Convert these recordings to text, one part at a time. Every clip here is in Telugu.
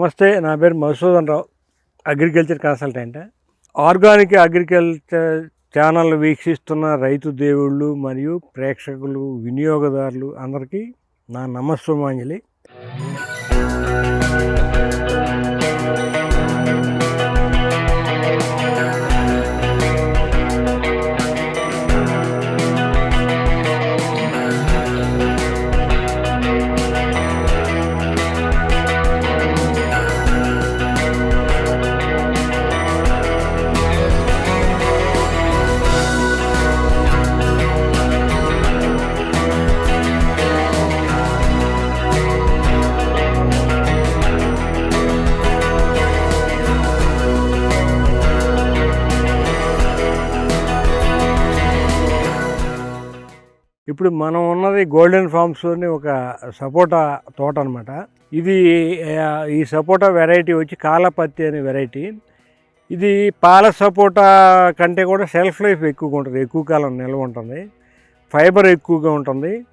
నమస్తే నా పేరు Madhusudan Rao agriculture consultant organic agriculture channel వీక్షిస్తున్న రైతు దేవుళ్ళు మరియు ప్రేక్షకులు వినియోగదారులు అందరికీ నా నమస్సుమాంజలి. ఇప్పుడు మనం ఉన్నది గోల్డెన్ ఫార్మ్స్లోని ఒక సపోటా తోట అనమాట ఇది ఈ సపోటా వెరైటీ వచ్చి కాలపత్తి అనే వెరైటీ ఇది పాల సపోటా కంటే కూడా సెల్ఫ్ లైఫ్ ఎక్కువగా ఉంటుంది. ఎక్కువ కాలం నిల్వ ఉంటుంది. ఫైబర్ ఎక్కువగా ఉంటుంది.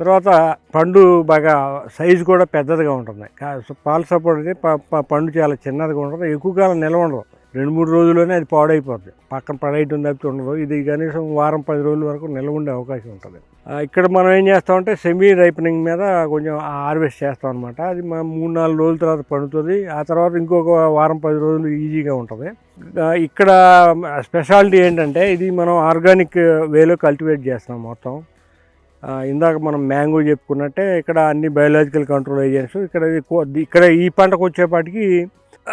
తర్వాత పండు బాగా సైజు కూడా పెద్దదిగా ఉంటుంది. కా- పాల సపోటా అయితే పండు చాలా చిన్నదిగా ఉంటుంది. ఎక్కువ కాలం నిల్వ ఉండదు. రెండు మూడు రోజుల్లోనే అది పాడైపోతుంది పక్కన పడేయటం తప్పితే ఉండదు. ఇది కనీసం వారం పది రోజుల వరకు నిల్వ ఉండే అవకాశం ఉంటుంది. ఇక్కడ మనం ఏం చేస్తామంటే సెమీ రైపనింగ్ మీద కొంచెం హార్వెస్ట్ చేస్తాం అనమాట అది మా మూడు నాలుగు రోజుల తర్వాత పండుతుంది. ఆ తర్వాత ఇంకొక వారం పది రోజులు ఈజీగా ఉంటుంది. ఇక్కడ స్పెషాలిటీ ఏంటంటే ఇది మనం ఆర్గానిక్ వేలో కల్టివేట్ చేస్తాం మొత్తం. ఇందాక మనం మ్యాంగో చెప్పుకున్నట్టే ఇక్కడ అన్ని బయోలాజికల్ కంట్రోల్ ఏజెంట్స్ ఇక్కడ ఇక్కడ ఈ పంటకు వచ్చేపాటికి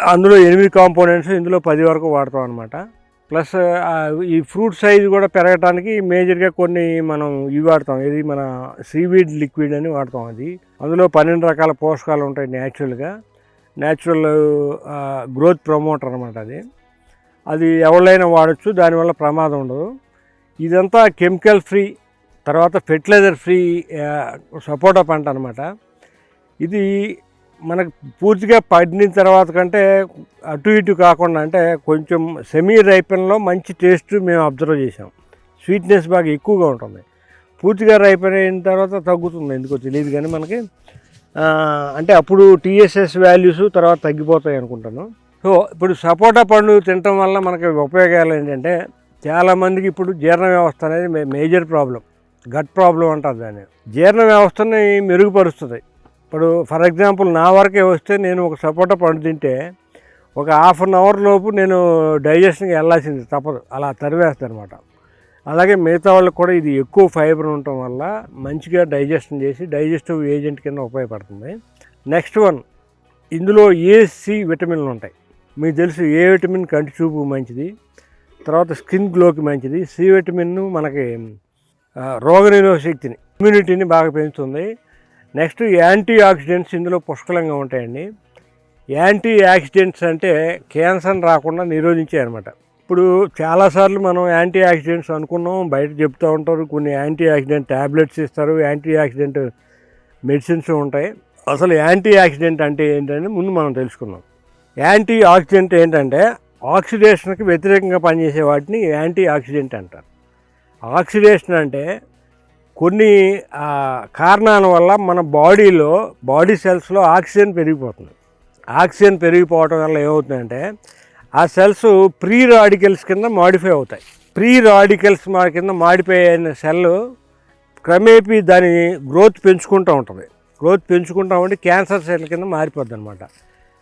అందులో ఎనిమిది కాంపోనెంట్స్ ఇందులో పది వరకు వాడతాం అనమాట ప్లస్ ఈ ఫ్రూట్ సైజ్ కూడా పెరగటానికి మేజర్గా కొన్ని మనం ఇవి వాడతాం. ఇది మన సీవీడ్ లిక్విడ్ అని వాడతాం అది. అందులో పన్నెండు రకాల పోషకాలు ఉంటాయి న్యాచురల్గా న్యాచురల్ గ్రోత్ ప్రమోటర్ అనమాట అది. అది ఎవరైనా వాడచ్చు దానివల్ల ప్రమాదం ఉండదు. ఇదంతా కెమికల్ ఫ్రీ తర్వాత ఫెర్టిలైజర్ ఫ్రీ సపోటా పంట అనమాట ఇది మనకు పూర్తిగా పండిన తర్వాత కంటే అటు ఇటు కాకుండా అంటే కొంచెం సెమీ రైపెన్లో మంచి టేస్ట్ మేము అబ్జర్వ్ చేసాం స్వీట్నెస్ బాగా ఎక్కువగా ఉంటుంది. పూర్తిగా రైపెన్ అయిన తర్వాత తగ్గుతుంది ఎందుకో తెలియదు కానీ మనకి. అంటే అప్పుడు టీఎస్ఎస్ వాల్యూస్ తర్వాత తగ్గిపోతాయి అనుకుంటాను. సో ఇప్పుడు సపోటా పండు తినటం వల్ల మనకి ఉపయోగాలు ఏంటంటే చాలామందికి ఇప్పుడు జీర్ణ వ్యవస్థ అనేది మే- మేజర్ ప్రాబ్లం గట్ ప్రాబ్లం అంటారు దాన్ని. జీర్ణ వ్యవస్థని మెరుగుపరుస్తుంది. ఇప్పుడు ఫర్ ఎగ్జాంపుల్ నా వరకే వస్తే నేను ఒక సపోటా పండు తింటే ఒక హాఫ్ అన్ అవర్ లోపు నేను డైజెషన్కి వెళ్ళాల్సింది తప్పదు. అలా తరివేస్తాను అనమాట అలాగే మిగతా వాళ్ళకి కూడా ఇది ఎక్కువ ఫైబర్ ఉండటం వల్ల మంచిగా డైజెషన్ చేసి డైజెస్టివ్ ఏజెంట్ కింద ఉపయోగపడుతుంది. నెక్స్ట్ వన్ ఇందులో ఏసి విటమిన్లు ఉంటాయి? మీకు తెలుసు ఏ విటమిన్ కంటి చూపు మంచిది తర్వాత స్కిన్ గ్లోకి మంచిది సి విటమిన్ మనకి రోగనిరోధ శక్తిని ఇమ్యూనిటీని బాగా పెంచుతుంది. నెక్స్ట్ యాంటీ ఆక్సిడెంట్స్ ఇందులో పుష్కలంగా ఉంటాయండి. యాంటీ ఆక్సిడెంట్స్ అంటే క్యాన్సర్ రాకుండా నిరోధించాయన్నమాట ఇప్పుడు చాలాసార్లు మనం యాంటీ ఆక్సిడెంట్స్ అనుకున్నాం బయట చెప్తూ ఉంటారు కొన్ని యాంటీ ఆక్సిడెంట్ ట్యాబ్లెట్స్ ఇస్తారు యాంటీ ఆక్సిడెంట్ మెడిసిన్స్ ఉంటాయి. అసలు యాంటీ ఆక్సిడెంట్ అంటే ఏంటని ముందు మనం తెలుసుకుందాం. యాంటీ ఆక్సిడెంట్ ఏంటంటే ఆక్సిడేషన్కి వ్యతిరేకంగా పనిచేసే వాటిని యాంటీ ఆక్సిడెంట్ అంటారు. ఆక్సిడేషన్ అంటే కొన్ని కారణాల వల్ల మన బాడీలో బాడీ సెల్స్లో ఆక్సిజన్ పెరిగిపోతుంది. ఆక్సిజన్ పెరిగిపోవటం వల్ల ఏమవుతుందంటే ఆ సెల్స్ ప్రీ రాడికల్స్ కింద మాడిఫై అవుతాయి. ప్రీ రాడికల్స్ మా కింద మాడిఫై అయిన సెల్ క్రమేపీ దాని గ్రోత్ పెంచుకుంటూ ఉంటుంది. గ్రోత్ పెంచుకుంటా ఉంటే క్యాన్సర్ సెల్ కింద మారిపోద్ది అనమాట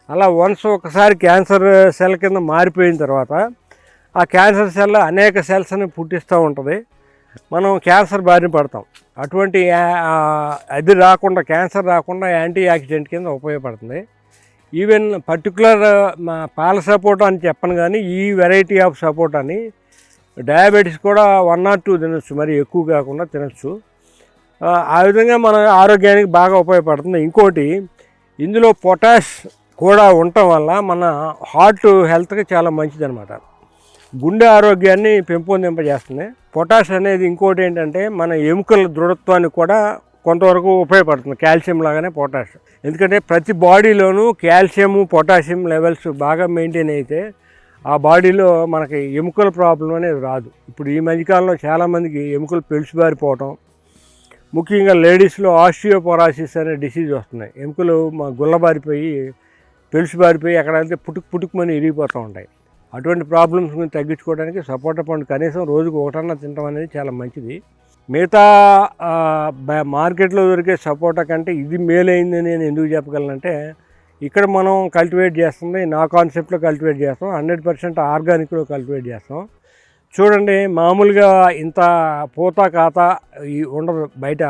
అలా వన్స్ ఒకసారి క్యాన్సర్ సెల్ కింద మారిపోయిన తర్వాత ఆ క్యాన్సర్ సెల్ అనేక సెల్స్ని పుట్టిస్తూ ఉంటుంది. మనం క్యాన్సర్ బారిన పడతాం. అటువంటి అది రాకుండా క్యాన్సర్ రాకుండా యాంటీ ఆక్సిడెంట్ కింద ఉపయోగపడుతుంది. ఈవెన్ పర్టికులర్ మా పాల సపోటా అని చెప్పను కానీ ఈ వెరైటీ ఆఫ్ సపోటాని డయాబెటీస్ కూడా వన్ నాట్ టూ తినొచ్చు మరి ఎక్కువ కాకుండా తినొచ్చు. ఆ, ఆ విధంగా మన ఆరోగ్యానికి బాగా ఉపయోగపడుతుంది. ఇంకోటి ఇందులో పొటాష్ కూడా ఉండటం వల్ల మన హార్ట్ హెల్త్కి చాలా మంచిదన్నమాట. గుండె ఆరోగ్యాన్ని పెంపొందింపజేస్తుంది. పొటాష్ అనేది ఇంకోటి ఏంటంటే మన ఎముకల దృఢత్వానికి కూడా కొంతవరకు ఉపయోగపడుతుంది. కాల్షియం లాగానే పొటాష్. ఎందుకంటే ప్రతి బాడీలోనూ కాల్షియము పొటాషియం లెవెల్స్ బాగా మెయింటైన్ అయితే ఆ బాడీలో మనకి ఎముకల ప్రాబ్లం అనేది రాదు. ఇప్పుడు ఈ మధ్యకాలంలో చాలామందికి ఎముకలు పెలుసుబారిపోవటం ముఖ్యంగా లేడీస్లో ఆస్టియోపొరాసిస్ అనే డిసీజ్ వస్తున్నాయి. ఎముకలు మా గుల్లబారిపోయి పెలుసు బారిపోయి ఎక్కడైతే పుట్టుకు పుట్టుకుమని ఇరిగిపోతూ ఉంటాయి. అటువంటి ప్రాబ్లమ్స్ తగ్గించుకోవడానికి సపోటా పండు కనీసం రోజుకు ఒకటన్నా తినడం అనేది చాలా మంచిది. మిగతా బ- మార్కెట్లో దొరికే సపోటా కంటే ఇది మేలైంది నేను ఎందుకు చెప్పగలనంటే ఇక్కడ మనం కల్టివేట్ చేస్తుంది నా కాన్సెప్ట్లో కల్టివేట్ చేస్తాం హండ్రెడ్ పర్సెంట్ ఆర్గానిక్లో కల్టివేట్ చేస్తాం. చూడండి మామూలుగా ఇంత పూత కాత ఈ ఉండదు బయట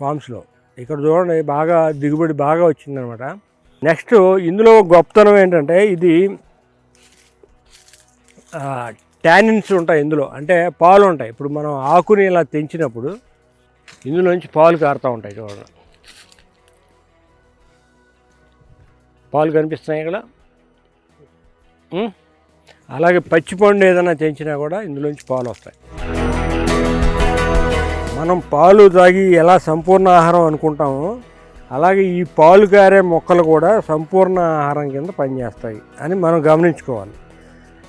ఫామ్స్లో ఇక్కడ చూడండి బాగా దిగుబడి బాగా వచ్చిందనమాట. నెక్స్ట్ ఇందులో గొప్పతనం ఏంటంటే ఇది ట్యానిన్స్ ఉంటాయి ఇందులో. అంటే పాలు ఉంటాయి. ఇప్పుడు మనం ఆకుని ఇలా తెంచినప్పుడు ఇందులోంచి పాలు కారుతూ ఉంటాయి చూడండి. పాలు కనిపిస్తున్నాయి ఇక్కడ? అలాగే పచ్చిపండు ఏదైనా తెంచినా కూడా ఇందులోంచి పాలు వస్తాయి. మనం పాలు తాగి ఎలా సంపూర్ణ ఆహారం అనుకుంటామో అలాగే ఈ పాలు కారే మొక్కలు కూడా సంపూర్ణ ఆహారం కింద పనిచేస్తాయి అని మనం గమనించుకోవాలి.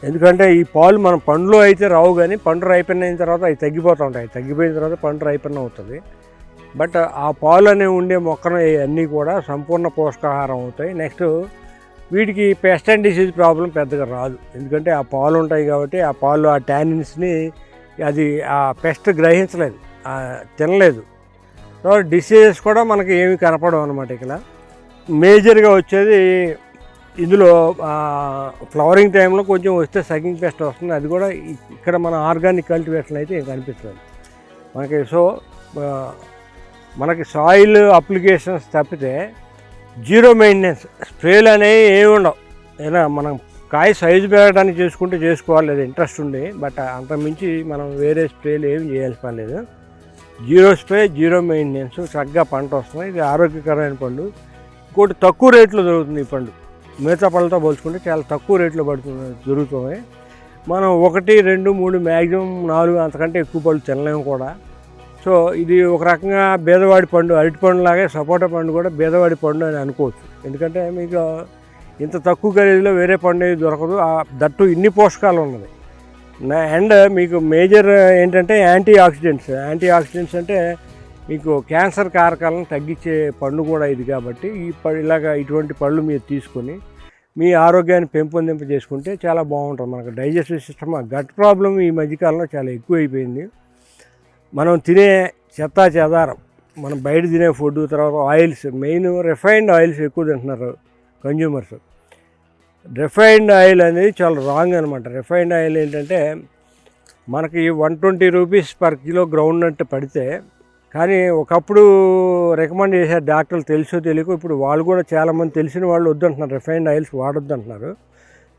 ఎందుకంటే ఈ పాలు మనం పండ్లు అయితే రావు కానీ పండు అయిపోయిన తర్వాత అవి తగ్గిపోతూ ఉంటాయి. తగ్గిపోయిన తర్వాత పండు అయిపోయిన అవుతుంది. బట్ ఆ పాలు అనేవి ఉండే మొక్కలు అన్నీ కూడా సంపూర్ణ పోషకాహారం అవుతాయి. నెక్స్ట్ వీటికి పెస్ట్ అండ్ డిసీజ్ ప్రాబ్లం పెద్దగా రాదు. ఎందుకంటే ఆ పాలు ఉంటాయి కాబట్టి ఆ పాలు ఆ టానిన్స్ని అది ఆ పెస్ట్ గ్రహించలేదు. తినలేదు. సో డిసీజెస్ కూడా మనకి ఏమి కనపడవు అనమాట ఇక్కడ. మేజర్గా వచ్చేది ఇందులో ఫ్లవరింగ్ టైంలో కొంచెం వస్తే సగింగ్ పెస్ట్ వస్తుంది. అది కూడా ఇక్కడ మన ఆర్గానిక్ కల్టివేషన్ అయితే ఏం కనిపిస్తుంది మనకి సో మనకి సాయిల్ అప్లికేషన్స్ తప్పితే జీరో మెయింటెనెన్స్ స్ప్రేలు అనేవి ఏమి ఉండవు. ఏదైనా మనం కాయ సైజు పెరగడానికి చేసుకుంటే చేసుకోవాలి అది ఇంట్రెస్ట్ ఉంది బట్ అంతకుమించి మనం వేరే స్ప్రేలు ఏమి చేయాల్సి పర్లేదు జీరో స్ప్రే జీరో మెయింటెనెన్స్ చక్కగా పంట వస్తుంది. ఇది ఆరోగ్యకరమైన పండు. ఇంకోటి తక్కువ రేట్లో దొరుకుతుంది ఈ పండు. మిగతా పళ్ళతో పోల్చుకుంటే చాలా తక్కువ రేట్లో పడుతుంది దొరుకుతుంది మనం ఒకటి రెండు మూడు మ్యాక్సిమం నాలుగు అంతకంటే ఎక్కువ పళ్ళు తినలేము కూడా. సో ఇది ఒక రకంగా బేదవాడి పండు అరటి పండు లాగే సపోటా పండు కూడా బేదవాడి పండు అని అనుకోవచ్చు. ఎందుకంటే మీకు ఇంత తక్కువ ఖరీదులో వేరే పండు దొరకదు. ఆ దట్టు ఇన్ని పోషకాలు ఉన్నది. అండ్ మీకు మేజర్ ఏంటంటే యాంటీ ఆక్సిడెంట్స్ యాంటీ ఆక్సిడెంట్స్ అంటే మీకు క్యాన్సర్ కారకాలను తగ్గించే పండు కూడా ఇది కాబట్టి ఈ ప ఇలాగ ఇటువంటి పళ్ళు మీరు తీసుకొని మీ ఆరోగ్యాన్ని పెంపొందింప చేసుకుంటే చాలా బాగుంటుంది. మనకు డైజెస్టివ్ సిస్టమ్ గట్ ప్రాబ్లం ఈ మధ్యకాలంలో చాలా ఎక్కువైపోయింది. మనం తినే చెత్తా చెదారం మనం బయట తినే ఫుడ్ తర్వాత ఆయిల్స్ మెయిన్ రిఫైన్డ్ ఆయిల్స్ ఎక్కువ తింటున్నారు కన్జ్యూమర్స్ రిఫైన్డ్ ఆయిల్ అనేది చాలా రాంగ్ అనమాట రిఫైన్డ్ ఆయిల్ ఏంటంటే మనకి one twenty rupees per kilo groundnut పడితే కానీ ఒకప్పుడు రికమెండ్ చేశారు డాక్టర్లు తెలుసో తెలియకో ఇప్పుడు వాళ్ళు కూడా చాలామంది తెలిసిన వాళ్ళు వద్దంటున్నారు. రిఫైన్డ్ ఆయిల్స్ వాడొద్దు అంటున్నారు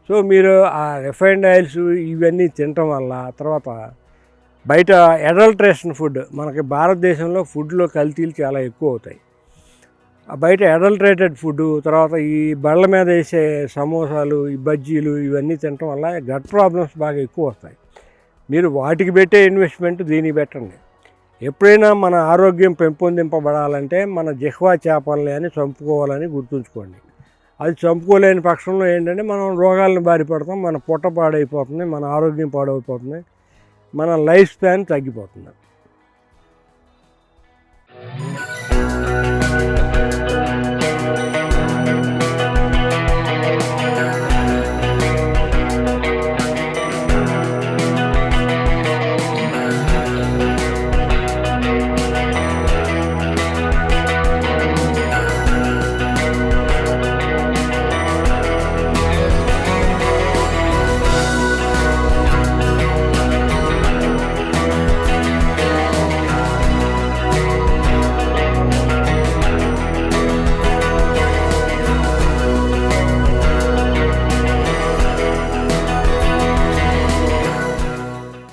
సో మీరు ఆ రిఫైన్డ్ ఆయిల్స్ ఇవన్నీ తినటం వల్ల తర్వాత బయట అడల్ట్రేషన్ ఫుడ్ మనకి భారతదేశంలో ఫుడ్లో కల్తీలు చాలా ఎక్కువ అవుతాయి బయట అడల్ట్రేటెడ్ ఫుడ్ తర్వాత ఈ బళ్ళ మీద వేసే సమోసాలు ఈ బజ్జీలు ఇవన్నీ తినటం వల్ల గట్ ప్రాబ్లమ్స్ బాగా ఎక్కువ వస్తాయి మీరు వాటికి పెట్టే ఇన్వెస్ట్మెంట్ దీనికి పెట్టండి. ఎప్పుడైనా మన ఆరోగ్యం పెంపొందింపబడాలంటే మన జిహ్వా చేపలని అని చంపుకోవాలని గుర్తుంచుకోండి. అది చంపుకోలేని పక్షంలో ఏంటంటే మనం రోగాలను బారి పడతాం మన పొట్ట పాడైపోతుంది మన ఆరోగ్యం పాడైపోతుంది మన లైఫ్ స్పాన్ తగ్గిపోతుంది.